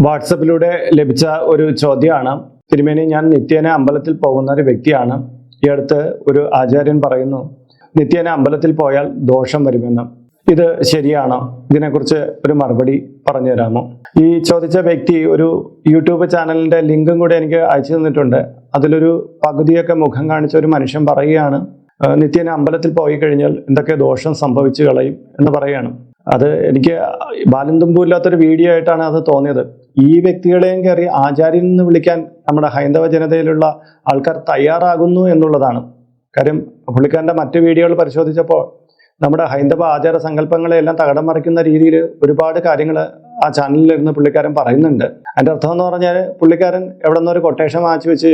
വാട്സപ്പിലൂടെ ലഭിച്ച ഒരു ചോദ്യമാണ്. തിരുമേനി ഞാൻ നിത്യേന അമ്പലത്തിൽ പോകുന്ന ഒരു വ്യക്തിയാണ്. ഈ അടുത്ത് ഒരു ആചാര്യൻ പറയുന്നു നിത്യേന അമ്പലത്തിൽ പോയാൽ ദോഷം വരുമെന്ന്. ഇത് ശരിയാണോ? ഇതിനെക്കുറിച്ച് ഒരു മറുപടി പറഞ്ഞു തരാമോ? ഈ ചോദിച്ച വ്യക്തി ഒരു യൂട്യൂബ് ചാനലിന്റെ ലിങ്കും കൂടെ എനിക്ക് അയച്ചു തന്നിട്ടുണ്ട്. അതിലൊരു പകുതിയൊക്കെ മുഖം കാണിച്ച ഒരു മനുഷ്യൻ പറയുകയാണ് "ആ, നിത്യേന അമ്പലത്തിൽ പോയി കഴിഞ്ഞാൽ എന്തൊക്കെ ദോഷം സംഭവിച്ചു കളയും എന്ന് പറയുകയാണ് അത് എനിക്ക് ബാലും തുമ്പും ഇല്ലാത്തൊരു വീഡിയോ ആയിട്ടാണ് അത് തോന്നിയത്. ഈ വ്യക്തികളെയും കയറി ആചാര്യൻ എന്ന് വിളിക്കാൻ നമ്മുടെ ഹൈന്ദവ ജനതയിലുള്ള ആൾക്കാർ തയ്യാറാകുന്നു എന്നുള്ളതാണ്. കാര്യം പുള്ളിക്കാരന്റെ മറ്റു വീഡിയോകൾ പരിശോധിച്ചപ്പോൾ നമ്മുടെ ഹൈന്ദവ ആചാര സങ്കല്പങ്ങളെല്ലാം തകടം മറിക്കുന്ന രീതിയിൽ ഒരുപാട് കാര്യങ്ങൾ ആ ചാനലിൽ ഇരുന്ന് പുള്ളിക്കാരൻ പറയുന്നുണ്ട്. അതിന്റെ അർത്ഥം എന്ന് പറഞ്ഞാൽ പുള്ളിക്കാരൻ എവിടെ നിന്നൊരു കൊട്ടേഷൻ വാങ്ങിച്ചു വെച്ച്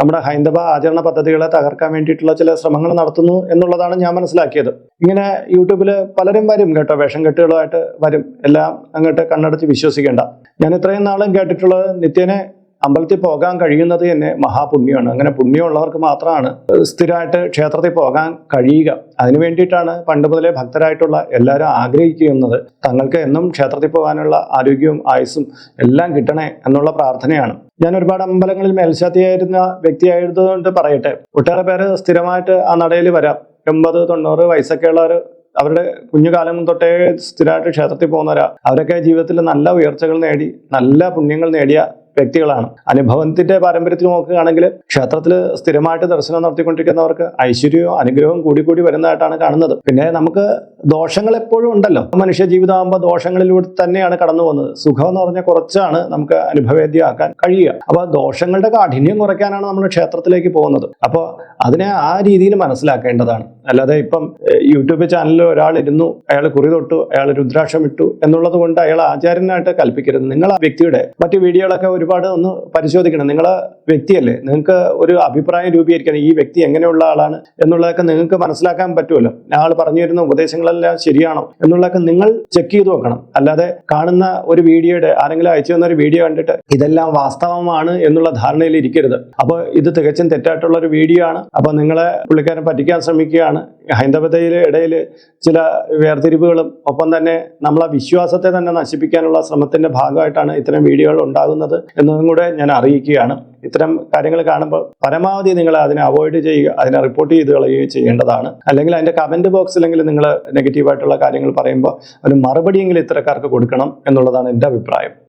നമ്മുടെ ഹൈന്ദവ ആചരണ പദ്ധതികളെ തകർക്കാൻ വേണ്ടിയിട്ടുള്ള ചില ശ്രമങ്ങൾ നടത്തുന്നു എന്നുള്ളതാണ് ഞാൻ മനസ്സിലാക്കിയത്. ഇങ്ങനെ യൂട്യൂബിൽ പലരും വരും കേട്ടോ വേഷം കെട്ടുകളായിട്ട് വരും. എല്ലാം അങ്ങോട്ട് കണ്ണടച്ച് വിശ്വസിക്കേണ്ട. ഞാൻ ഇത്രയും നാളും കേട്ടിട്ടുള്ളത് നിത്യേനെ അമ്പലത്തിൽ പോകാൻ കഴിയുന്നത് തന്നെ മഹാപുണ്യമാണ് അങ്ങനെ പുണ്യമുള്ളവർക്ക് മാത്രമാണ് സ്ഥിരമായിട്ട് ക്ഷേത്രത്തിൽ പോകാൻ കഴിയുക. അതിനു വേണ്ടിയിട്ടാണ് പണ്ട് മുതലേ ഭക്തരായിട്ടുള്ള എല്ലാവരും ആഗ്രഹിക്കുന്നത്. തങ്ങൾക്ക് എന്നും ക്ഷേത്രത്തിൽ പോകാനുള്ള ആരോഗ്യവും ആയുസ്സും എല്ലാം കിട്ടണേ എന്നുള്ള പ്രാർത്ഥനയാണ്. ഞാൻ ഒരുപാട് അമ്പലങ്ങളിൽ മേൽശാത്തിയായിരുന്ന വ്യക്തിയായതുകൊണ്ട് പറയട്ടെ. ഒട്ടേറെ പേര് സ്ഥിരമായിട്ട് ആ നടയിൽ വരാം. എൺപത് തൊണ്ണൂറ് വയസ്സൊക്കെ ഉള്ളവർ അവരുടെ കുഞ്ഞുകാലം തൊട്ടേ സ്ഥിരമായിട്ട് ക്ഷേത്രത്തിൽ പോകുന്നവരാ. അവരൊക്കെ ജീവിതത്തിൽ നല്ല ഉയർച്ചകൾ നേടി നല്ല പുണ്യങ്ങൾ നേടിയ വ്യക്തികളാണ്. അനുഭവത്തിന്റെ പാരമ്പര്യത്തിൽ നോക്കുകയാണെങ്കിൽ ക്ഷേത്രത്തിൽ സ്ഥിരമായിട്ട് ദർശനം നടത്തിക്കൊണ്ടിരിക്കുന്നവർക്ക് ഐശ്വര്യവും അനുഗ്രഹവും കൂടി കൂടി വരുന്നതായിട്ടാണ് കാണുന്നത്. പിന്നെ നമുക്ക് ദോഷങ്ങൾ എപ്പോഴും ഉണ്ടല്ലോ. മനുഷ്യ ജീവിതമാകുമ്പോൾ ദോഷങ്ങളിലൂടെ തന്നെയാണ് കടന്നു പോകുന്നത്. സുഖം എന്ന് പറഞ്ഞാൽ കുറച്ചാണ് നമുക്ക് അനുഭവേദ്യമാക്കാൻ കഴിയുക. അപ്പോൾ ദോഷങ്ങളുടെ കാഠിന്യം കുറയ്ക്കാനാണ് നമ്മൾ ക്ഷേത്രത്തിലേക്ക് പോകുന്നത്. അപ്പോൾ അതിനെ ആ രീതിയിൽ മനസ്സിലാക്കേണ്ടതാണ്. അല്ലാതെ ഇപ്പം യൂട്യൂബ് ചാനലിൽ ഒരാൾ ഇരുന്നു അയാൾ കുറി തൊട്ടു അയാൾ രുദ്രാക്ഷം ഇട്ടു എന്നുള്ളത് കൊണ്ട് അയാൾ ആചാര്യനായിട്ട് കൽപ്പിക്കരുത്. നിങ്ങൾ ആ വ്യക്തിയുടെ മറ്റു വീഡിയോകളൊക്കെ ഒരുപാട് ഒന്ന് പരിശോധിക്കണം. നിങ്ങൾ വ്യക്തിയല്ലേ? നിങ്ങൾക്ക് ഒരു അഭിപ്രായം രൂപീകരിക്കണം. ഈ വ്യക്തി എങ്ങനെയുള്ള ആളാണ് എന്നുള്ളതൊക്കെ നിങ്ങൾക്ക് മനസ്സിലാക്കാൻ പറ്റുമല്ലോ. ആൾ പറഞ്ഞു തരുന്ന ഉപദേശങ്ങളെല്ലാം ശരിയാണോ എന്നുള്ളതൊക്കെ നിങ്ങൾ ചെക്ക് ചെയ്ത് നോക്കണം. അല്ലാതെ കാണുന്ന ഒരു വീഡിയോയുടെ ആരെങ്കിലും അയച്ചു തന്ന ഒരു വീഡിയോ കണ്ടിട്ട് ഇതെല്ലാം വാസ്തവമാണ് എന്നുള്ള ധാരണയിൽ ഇരിക്കരുത്. അപ്പോൾ ഇത് തികച്ചും തെറ്റായിട്ടുള്ള ഒരു വീഡിയോ ആണ്. അപ്പോൾ നിങ്ങളെ പുള്ളിക്കാരൻ പറ്റിക്കാൻ ശ്രമിക്കുകയാണ്. ഹൈന്ദവതയിലെ ഇടയിൽ ചില വേർതിരിവുകളും ഒപ്പം തന്നെ നമ്മളെ വിശ്വാസത്തെ തന്നെ നശിപ്പിക്കാനുള്ള ശ്രമത്തിന്റെ ഭാഗമായിട്ടാണ് ഇത്തരം വീഡിയോകൾ ഉണ്ടാകുന്നത് എന്നതും കൂടെ ഞാൻ അറിയിക്കുകയാണ്. ഇത്തരം കാര്യങ്ങൾ കാണുമ്പോൾ പരമാവധി നിങ്ങൾ അതിനെ അവോയ്ഡ് ചെയ്യുക അതിനെ റിപ്പോർട്ട് ചെയ്ത് കളയുകയോ ചെയ്യേണ്ടതാണ്. അല്ലെങ്കിൽ അതിന്റെ കമന്റ് ബോക്സിലെങ്കിലും നിങ്ങൾ നെഗറ്റീവായിട്ടുള്ള കാര്യങ്ങൾ പറയുമ്പോൾ ഒരു മറുപടിയെങ്കിലും ഇത്തരക്കാർക്ക് കൊടുക്കണം എന്നുള്ളതാണ് എന്റെ അഭിപ്രായം.